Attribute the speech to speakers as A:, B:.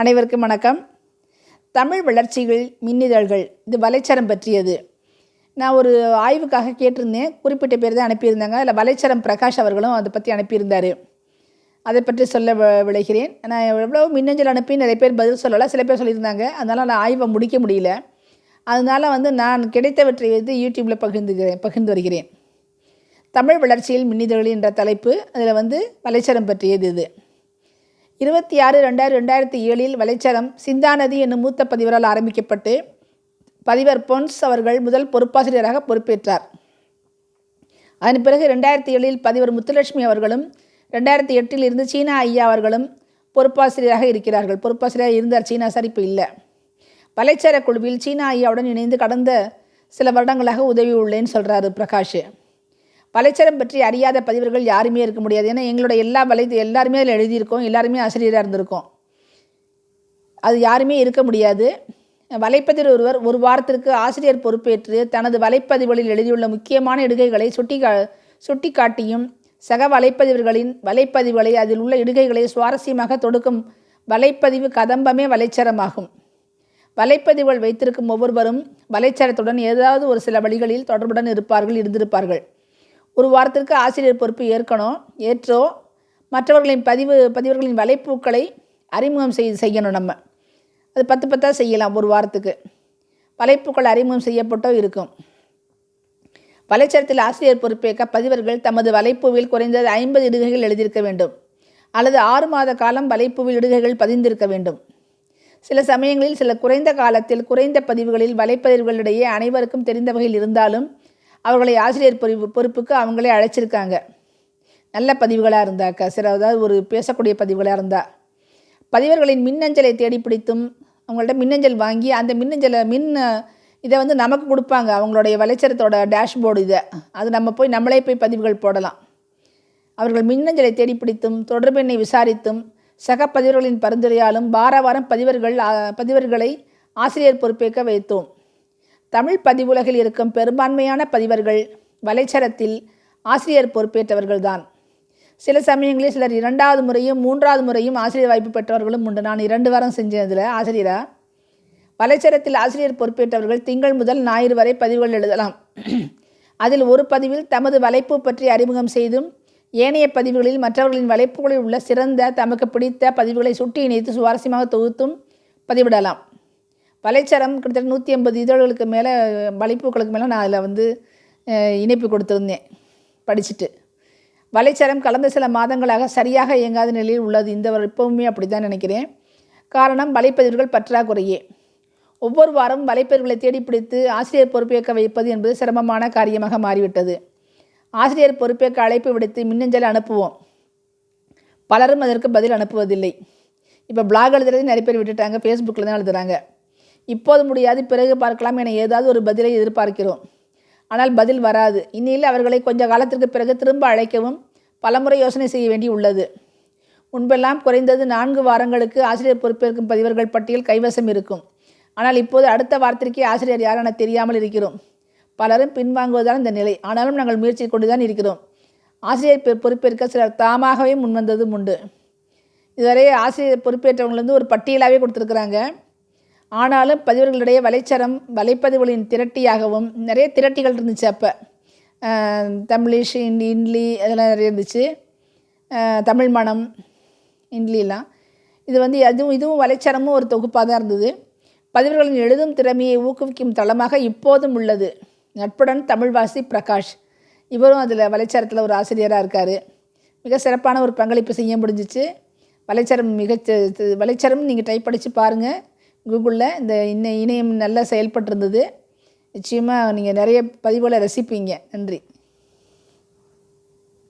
A: அனைவருக்கும் வணக்கம். தமிழ் வளர்ச்சிகள் மின்னிதழ்கள் இது வலைச்சரம் பற்றியது. நான் ஒரு ஆய்வுக்காக கேட்டிருந்தேன். குறிப்பிட்ட பேர் தான் அனுப்பியிருந்தாங்க. அதில் வலைச்சரம் பிரகாஷ் அவர்களும் அதை பற்றி அனுப்பியிருந்தார். அதை பற்றி சொல்ல விளைகிறேன். நான் எவ்வளோ மின்னஞ்சல் அனுப்பி நிறைய பேர் பதில் சொல்லலை. சில பேர் சொல்லியிருந்தாங்க. அதனால் நான் ஆய்வை முடிக்க முடியல. அதனால் வந்து நான் கிடைத்தவற்றை வந்து யூடியூப்பில் பகிர்ந்துகிறேன் பகிர்ந்து வருகிறேன். தமிழ் வளர்ச்சியில் மின்னிதழ்கள் என்ற தலைப்பு அதில் வந்து வலைச்சரம் பற்றியது இது. இருபத்தி ஆறு ரெண்டாயிரம் ரெண்டாயிரத்தி ஏழில் வலைச்சரம் சிந்தாநதி என்னும் மூத்த பதிவரால் ஆரம்பிக்கப்பட்டு பதிவர் பொன்ஸ் அவர்கள் முதல் பொறுப்பாசிரியராக பொறுப்பேற்றார். அதன் பிறகு ரெண்டாயிரத்தி ஏழில் பதிவர் முத்துலட்சுமி அவர்களும் ரெண்டாயிரத்தி எட்டில் இருந்து சீனா ஐயா அவர்களும் பொறுப்பாசிரியராக இருக்கிறார்கள். பொறுப்பாசிரியராக இருந்தார் சீனா சார் இப்போ இல்லை. வலைச்சர குழுவில் சீனா ஐயாவுடன் இணைந்து கடந்த சில வருடங்களாக உதவி உள்ளேன்னு சொல்கிறாரு பிரகாஷ். வலைச்சரம் பற்றி அறியாத பதிவர்கள் யாருமே இருக்க முடியாது. ஏன்னா எங்களோட எல்லா வலை எல்லாருமே அதில் எழுதியிருக்கோம். எல்லாருமே ஆசிரியராக இருந்திருக்கோம். அது யாருமே இருக்க முடியாது. வலைப்பதிவர் ஒருவர் ஒரு வாரத்திற்கு ஆசிரியர் பொறுப்பேற்று தனது வலைப்பதிவுகளில் எழுதியுள்ள முக்கியமான இடுகைகளை சுட்டி கா சுட்டி காட்டியும் சக வலைப்பதிவர்களின் வலைப்பதிவுகளை அதில் உள்ள இடுகைகளை சுவாரஸ்யமாக தொடுக்கும் வலைப்பதிவு கதம்பமே வலைச்சரமாகும். வலைப்பதிவுகள் வைத்திருக்கும் ஒவ்வொருவரும் வலைச்சரத்துடன் ஏதாவது ஒரு சில வழிகளில் தொடர்புடன் இருப்பார்கள் இருந்திருப்பார்கள். ஒரு வாரத்திற்கு ஆசிரியர் பொறுப்பு ஏற்கணும் ஏற்றோ மற்றவர்களின் பதிவு பதிவர்களின் வலைப்பூக்களை அறிமுகம் செய் செய்யணும் நம்ம. அது பத்து பத்தாக செய்யலாம் ஒரு வாரத்துக்கு. வலைப்பூக்கள் அறிமுகம் செய்யப்பட்டோ இருக்கும். வலைச்சரத்தில் ஆசிரியர் பொறுப்பேற்க பதிவர்கள் தமது வலைப்பூவில் குறைந்தது ஐம்பது இடுகைகள் எழுதியிருக்க வேண்டும். அல்லது ஆறு மாத காலம் வலைப்பூவில் இடுகைகள் பதிந்திருக்க வேண்டும். சில சமயங்களில் சில குறைந்த காலத்தில் குறைந்த பதிவுகளில் வலைப்பதிவுகளிடையே அனைவருக்கும் தெரிந்த வகையில் இருந்தாலும் அவர்களை ஆசிரியர் பொறுப்பு பொறுப்புக்கு அவங்களே அழைச்சிருக்காங்க. நல்ல பதிவுகளாக இருந்தாக்கா சில அதாவது ஒரு பேசக்கூடிய பதிவுகளாக இருந்தால் பதிவர்களின் மின்னஞ்சலை தேடி பிடித்தும் அவங்கள்ட்ட மின்னஞ்சல் வாங்கி அந்த மின்னஞ்சலை மின் இதை வந்து நமக்கு கொடுப்பாங்க. அவங்களுடைய வலைச்சரத்தோட டேஷ்போர்டு இதை. அது நம்ம போய் நம்மளே போய் பதிவுகள் போடலாம். அவர்கள் மின்னஞ்சலை தேடி பிடித்தும் தொடர்பெண்ணை விசாரித்தும் சக பதிவர்களின் பரிந்துரையாலும் வார வாரம் பதிவர்கள் பதிவர்களை ஆசிரியர் பொறுப்பேற்க வைத்தோம். தமிழ் பதிவுலகில் இருக்கும் பெரும்பான்மையான பதிவர்கள் வலைச்சரத்தில் ஆசிரியர் பொறுப்பேற்றவர்கள்தான். சில சமயங்களில் சிலர் இரண்டாவது முறையும் மூன்றாவது முறையும் ஆசிரியர் வாய்ப்பு பெற்றவர்களும் உண்டு. நான் இரண்டு வாரம் செஞ்சதில் ஆசிரியராக வலைச்சரத்தில் ஆசிரியர் பொறுப்பேற்றவர்கள் திங்கள் முதல் ஞாயிறு வரை பதிவுகள் எழுதலாம். அதில் ஒரு பதிவில் தமது வலைப்பு பற்றி அறிமுகம் செய்தும் ஏனைய பதிவுகளில் மற்றவர்களின் வலைப்புகளில் உள்ள சிறந்த தமக்கு பிடித்த பதிவுகளை சுட்டி இணைத்து சுவாரஸ்யமாக தொகுத்தும் பதிவிடலாம். வலைச்சரம் கிட்டத்தட்ட நூற்றி ஐம்பது இதழ்களுக்கு மேலே வலைப்பூக்களுக்கு மேலே நான் அதில் வந்து இணைப்பு கொடுத்துருந்தேன் படிச்சுட்டு. வலைச்சரம் கலந்த சில மாதங்களாக சரியாக இயங்காத நிலையில் உள்ளது. இந்த வரு- இப்பவுமே அப்படி தான் நினைக்கிறேன். காரணம் வலைப்பதிவுகள் பற்றாக்குறையே. ஒவ்வொரு வாரம் வலைப்பதிவுகளை தேடி பிடித்து ஆசிரியர் பொறுப்பேற்க வைப்பது என்பது சிரமமான காரியமாக மாறிவிட்டது. ஆசிரியர் பொறுப்பேற்க அழைப்பு விடுத்து மின்னஞ்சல் அனுப்புவோம். பலரும் அதற்கு பதில் அனுப்புவதில்லை. இப்போ பிளாக் எழுதுறது நிறைய பேர் விட்டுட்டாங்க ஃபேஸ்புக்கில் தான் எழுதுகிறாங்க இப்போது முடியாது பிறகு பார்க்கலாம் என ஏதாவது ஒரு பதிலை எதிர்பார்க்கிறோம். ஆனால் பதில் வராது. இந்நிலையில் அவர்களை கொஞ்ச காலத்திற்கு பிறகு திரும்ப அழைக்கவும் பலமுறை யோசனை செய்ய வேண்டி உள்ளது. முன்பெல்லாம் குறைந்தது நான்கு வாரங்களுக்கு ஆசிரியர் பொறுப்பேற்கும் பதிவர்கள் பட்டியல் கைவசம் இருக்கும். ஆனால் இப்போது அடுத்த வாரத்திற்கே ஆசிரியர் யார் என தெரியாமல் இருக்கிறோம். பலரும் பின்வாங்குவதுதான் இந்த நிலை. ஆனாலும் நாங்கள் முயற்சி கொண்டு தான் இருக்கிறோம். ஆசிரியர் பொறுப்பேற்க சிலர் தாமாகவே முன்வந்ததும் உண்டு. இதுவரை ஆசிரியர் பொறுப்பேற்றவங்களிருந்து ஒரு பட்டியலாகவே கொடுத்துருக்குறாங்க. ஆனாலும் பதிவர்களிடையே வலைச்சரம் வலைப்பதிவுகளின் திரட்டியாகவும் நிறைய திரட்டிகள் இருந்துச்சு அப்போ. தமிழிஷ் இந்தி இன்லி அதெல்லாம் நிறைய இருந்துச்சு. தமிழ் மனம் இன்லிலாம் இது வந்து அதுவும் இதுவும் வலைச்சரமும் ஒரு தொகுப்பாக தான் இருந்தது. பதிவர்களின் எழுதும் திறமையை ஊக்குவிக்கும் தளமாக இப்போதும் உள்ளது. நட்புடன் தமிழ்வாசி பிரகாஷ். இவரும் அதில் வலைச்சரத்தில் ஒரு ஆசிரியராக இருக்கார். மிக சிறப்பான ஒரு பங்களிப்பு செய்ய முடிஞ்சிச்சு. வலைச்சரம் மிக வலைச்சரம் நீங்கள் டைப் படித்து பாருங்கள் கூகுளில் இந்த இன்ன இணையம் நல்லா செயல்பட்டு இருந்தது நிச்சயமாக நீங்கள் நிறைய பதிவுகளை ரசிப்பீங்க. நன்றி.